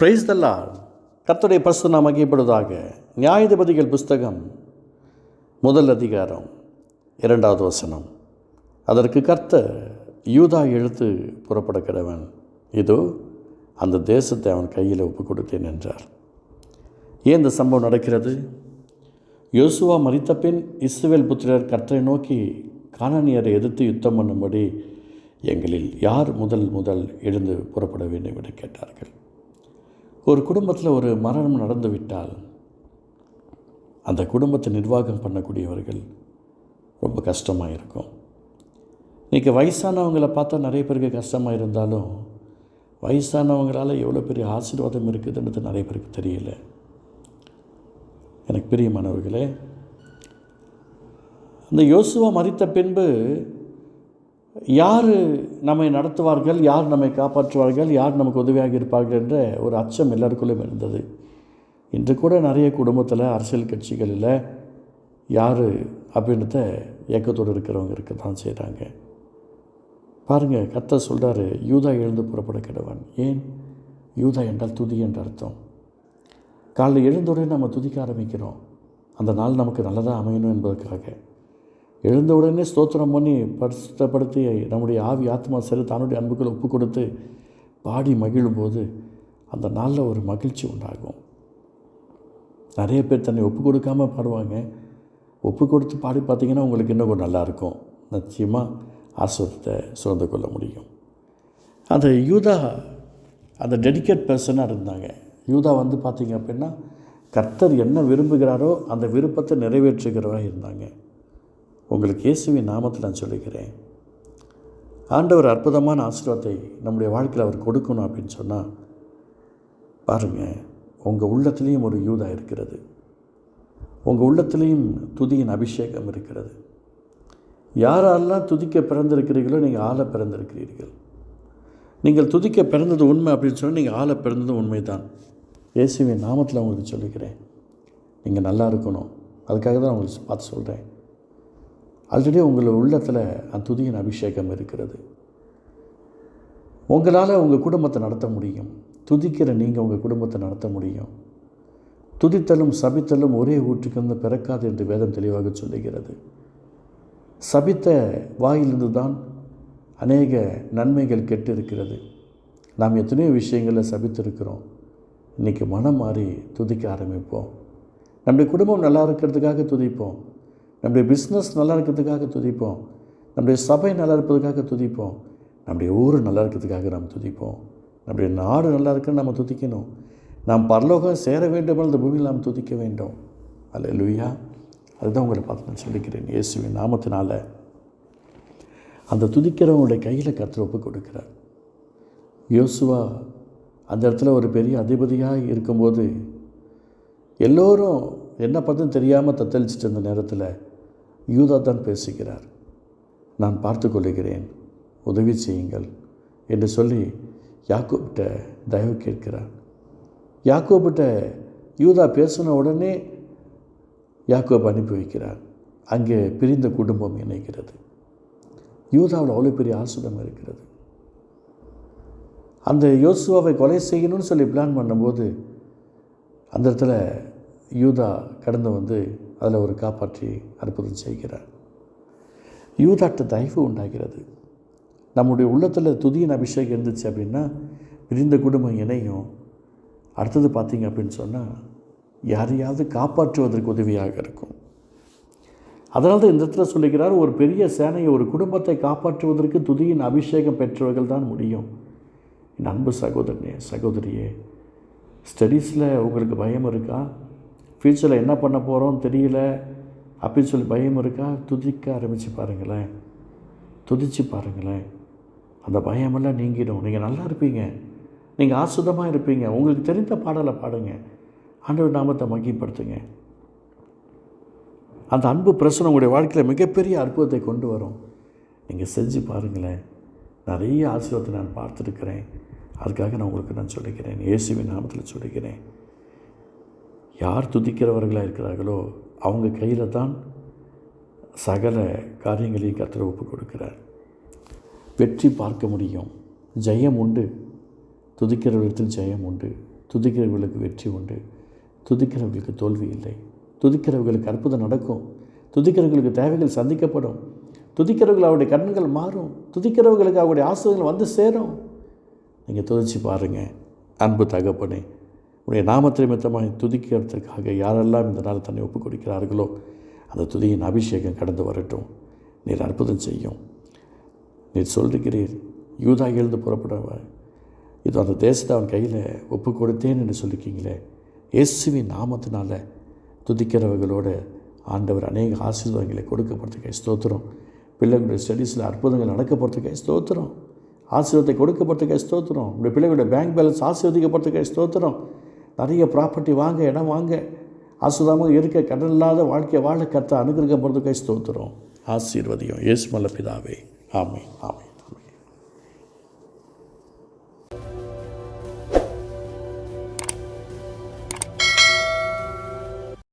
Price தல்லா கர்த்தருடைய பரிசு நாம் மகிப்படுவதாக நியாயாதிபதிகள் புஸ்தகம் முதல் அதிகாரம் இரண்டாவது வசனம். அதற்கு கர்த்தர் யூதா எழுத்து புறப்பட கிடவன் இதோ அந்த தேசத்தை அவன் கையில் ஒப்பு கொடுத்தேன் என்றார். ஏன் இந்த சம்பவம் நடக்கிறது? யோசுவா மறித்த பின் இஸ்ரேல் புத்திரர் கர்த்தரை நோக்கி கானானியரை எதிர்த்து யுத்தம் பண்ணும்படி எங்களில் யார் முதல் முதல் எழுந்து புறப்பட வேண்டும்? என்று கேட்டார்கள். ஒரு குடும்பத்தில் ஒரு மரணம் நடந்துவிட்டால் அந்த குடும்பத்தை நிர்வாகம் பண்ணக்கூடியவர்கள் ரொம்ப கஷ்டமாக இருக்கும். இன்றைக்கி வயசானவங்களை பார்த்தா நிறைய பேருக்கு கஷ்டமாக இருந்தாலும் வயசானவங்களால் எவ்வளோ பெரிய ஆசீர்வாதம் இருக்குதுன்றது நிறைய பேருக்கு தெரியல. எனக்கு பிரியமானவர்களே அந்த யோசுவா மறித்த பின்பு யார் நம்மை நடத்துவார்கள் யார் நம்மை காப்பாற்றுவார்கள் யார் நமக்கு உதவியாக இருப்பார்கள் என்ற ஒரு அச்சம் எல்லாருக்குள்ளும் இருந்தது இன்று கூட நிறைய குடும்பத்தில் அரசியல் கட்சிகளில் யார் அப்படின்றத இயக்கத்தோடு இருக்கிறவங்க இருக்க தான் செய்கிறாங்க பாருங்கள் கத்த சொல்கிறாரு யூதா எழுந்து புறப்பட கிடவன் ஏன்? யூதா என்றால் துதி என்ற அர்த்தம். காலைல எழுந்தோடனே நம்ம துதிக்க ஆரம்பிக்கிறோம். அந்த நாள் நமக்கு நல்லதாக அமையணும் என்பதற்காக. எழுந்த உடனே ஸ்தோத்திரம் பண்ணி பரிசுத்தப்படுத்தி நம்முடைய ஆவி ஆத்மா சரி தன்னுடைய அன்புக்களை ஒப்பு கொடுத்து பாடி மகிழும்போது அந்த நாளில் ஒரு மகிழ்ச்சி உண்டாகும். நிறைய பேர் தன்னை ஒப்பு கொடுக்காமல் பாடுவாங்க. ஒப்பு கொடுத்து பாடி பார்த்தீங்கன்னா உங்களுக்கு இன்னும் கொஞ்சம் நல்லாயிருக்கும் நிச்சயமாக ஆசிரத்தை சுரந்து கொள்ள முடியும். அந்த யூதா அந்த டெடிக்கேட் பர்சனாக இருந்தாங்க. யூதா வந்து பார்த்திங்க அப்படின்னா கர்த்தர் என்ன விரும்புகிறாரோ அந்த விருப்பத்தை நிறைவேற்றுகிறவராக இருந்தாங்க. உங்களுக்கு இயேசுவின் நாமத்தில் நான் சொல்லுகிறேன். ஆண்டவர் அற்புதமான ஆசீர்வாதத்தை நம்முடைய வாழ்க்கையில் அவர் கொடுக்கணும் அப்படின்னு சொன்னால் பாருங்கள் உங்கள் உள்ளத்துலேயும் ஒரு யூதா இருக்கிறது. உங்கள் உள்ளத்துலேயும் துதியின் அபிஷேகம் இருக்கிறது. யாரெல்லாம் துதிக்க பிறந்திருக்கிறீர்களோ நீங்கள் ஆள பிறந்திருக்கிறீர்கள். நீங்கள் துதிக்க பிறந்தது உண்மை அப்படின்னு சொன்னால் நீங்கள் ஆள பிறந்தது உண்மை தான் இயேசுவின் நாமத்தில் உங்களுக்கு சொல்லிக்கிறேன் நீங்கள் நல்லா இருக்கணும். அதுக்காக தான் உங்களுக்கு பார்த்து சொல்கிறேன் ஆல்ரெடி உங்கள் உள்ளத்தில் அந்த துதியின் அபிஷேகம் இருக்கிறது. உங்களால் உங்கள் குடும்பத்தை நடத்த முடியும். துதிக்கிற நீங்கள் உங்கள் குடும்பத்தை நடத்த முடியும். துதித்தலும் சபித்தலும் ஒரே ஊற்றுக்கு பிறக்காது என்று வேதம் தெளிவாக சொல்லுகிறது. சபித்த வாயிலிருந்து தான் அநேக நன்மைகள் கெட்டு இருக்கிறது நாம் எத்தனையோ விஷயங்களில் சபித்திருக்கிறோம். இன்றைக்கி மனம் மாறி துதிக்க ஆரம்பிப்போம். நம்முடைய குடும்பம் நல்லா இருக்கிறதுக்காக துதிப்போம். நம்முடைய பிஸ்னஸ் நல்லா இருக்கிறதுக்காக துதிப்போம். நம்முடைய சபை நல்லா இருப்பதுக்காக துதிப்போம். நம்முடைய ஊர் நல்லா இருக்கிறதுக்காக நாம் துதிப்போம். நம்முடைய நாடு நல்லா இருக்குன்னு நம்ம துதிக்கணும். நாம் பரலோகம் சேர வேண்டும் அந்த பூமியில் நாம் துதிக்க வேண்டும். அல்ல லுவியா அதுதான் உங்களை பார்த்து நான் சொல்லிக்கிறேன். இயேசுவின் நாமத்தினால அந்த துதிக்கிறவங்களுடைய கையில் கத்திர ஒப்பு கொடுக்கிறார். யோசுவா அந்த இடத்துல ஒரு பெரிய அதிபதியாக இருக்கும்போது எல்லோரும் என்ன பண்ணுன்னு தெரியாமல் தத்தளிச்சிட்டு இருந்த நேரத்தில் யூதா தான் பேசுகிறார். நான் பார்த்து கொள்கிறேன் உதவி செய்யுங்கள் என்று சொல்லி யாக்கோபிட்ட தயவு கேட்கிறார். யாக்கோபிட்ட யூதா பேசின உடனே யாக்கோப் அனுப்பி வைக்கிறார். அங்கே பிரிந்த குடும்பம் இணைகிறது. யூதாவில் அவ்வளோ பெரிய ஆசுதம் இருக்கிறது. அந்த யோசுவாவை கொலை செய்யணும்னு சொல்லி பிளான் பண்ணும்போது அந்த இடத்துல யூதா கடந்து வந்து அதில் ஒரு காப்பாற்றி அற்புதம் செய்கிறார். யூதாட்ட தயவு உண்டாகிறது. நம்முடைய உள்ளத்தில் துதியின் அபிஷேகம் இருந்துச்சு அப்படின்னா விரிந்த குடும்பம் இணையும். அடுத்தது பார்த்திங்க அப்படின்னு சொன்னால் யாரையாவது காப்பாற்றுவதற்கு உதவியாக இருக்கும். அதனால தான் இந்த இடத்துல சொல்லுகிறார் ஒரு பெரிய சேனையை ஒரு குடும்பத்தை காப்பாற்றுவதற்கு துதியின் அபிஷேகம் பெற்றவர்கள் தான் முடியும். என் அன்பு சகோதரனே சகோதரியே ஸ்டடீஸில் உங்களுக்கு பயம் இருக்கா? ஃப்யூச்சரில் என்ன பண்ண போகிறோம் தெரியல அப்படின்னு சொல்லி பயம் இருக்கா? துதிக்க ஆரம்பித்து பாருங்களேன். துதித்து பாருங்களேன். அந்த பயமெல்லாம் நீங்கிடும். நீங்கள் நல்லா இருப்பீங்க. நீங்கள் ஆசுதமாக இருப்பீங்க. உங்களுக்கு தெரிந்த பாடலை பாடுங்க. ஆண்டவர் நாமத்தை மகிப்படுத்துங்க அந்த அன்பு பிரச்சனை உங்களுடைய வாழ்க்கையில் மிகப்பெரிய அற்புதத்தை கொண்டு வரும். நீங்கள் செஞ்சு பாருங்களேன். நிறைய ஆசீர்வாதத்தை நான் பார்த்துருக்கிறேன். அதுக்காக நான் உங்களுக்கு நான் சொல்லிக்கிறேன். இயேசுவின் நாமத்தில் சொல்லிக்கிறேன். யார் துதிக்கிறவர்களாக இருக்கிறார்களோ அவங்க கையில் தான் சகல காரியங்களையும் கத்திர ஒப்பு கொடுக்கிறார். வெற்றி பார்க்க முடியும். ஜெயம் உண்டு. துதிக்கிறவர்களிடத்தில் ஜெயம் உண்டு. துதிக்கிறவர்களுக்கு வெற்றி உண்டு. துதிக்கிறவர்களுக்கு தோல்வி இல்லை. துதிக்கிறவர்களுக்கு அற்புதம் நடக்கும். துதிக்கிறவர்களுக்கு தேவைகள் சந்திக்கப்படும். துதிக்கிறவர்கள் அவருடைய கண்கள் மாறும். துதிக்கிறவர்களுக்கு அவருடைய ஆசிரியர்கள் வந்து சேரும். நீங்கள் துதிச்சு பாருங்கள் அன்பு தகப்பனே உடைய நாமத்தை மித்தமாக துதிக்கிறதுக்காக யாரெல்லாம் இந்த நாள் தன்னை ஒப்புக் கொடுக்கிறார்களோ அந்த துதியின் அபிஷேகம் கடந்து வரட்டும். நீர் அற்புதம் செய்யும். நீர் சொல்லுகிறீர் யூதா எழுந்து புறப்படுவார். இது அந்த தேசத்தை அவன் கையில் ஒப்பு கொடுத்தேன் என்று சொல்லிருக்கீங்களே இயேசுவின் நாமத்தினால் துதிக்கிறவர்களோடு ஆண்டவர் அநேக ஆசீர்வாதங்களை கொடுக்கப்படுறதுக்காக ஸ்தோத்திரம். பிள்ளைகளுடைய ஸ்டடீஸில் அற்புதங்கள் நடக்கப்படுறதுக்காக ஸ்தோத்திரம். ஆசீர்வாதத்தை கொடுக்கப்படுறதுக்காக ஸ்தோத்திரம். உங்களுடைய பிள்ளைகளுடைய பேங்க் பேலன்ஸ் ஆசீர்வதிக்கப்படுறதுக்காக ஸ்தோத்திரம். நிறைய ப்ராப்பர்ட்டி வாங்க இடம் வாங்க. ஆசுதாமாக இருக்க கடன் இல்லாத வாழ்க்கையை வாழ கத்த அனுகிரகப்படுறதுக்காக ஸ்தோத்திரம். ஆசீர்வதியும். ஆசீர்வதியம் மல்ல பிதாவே. ஆமை ஆமை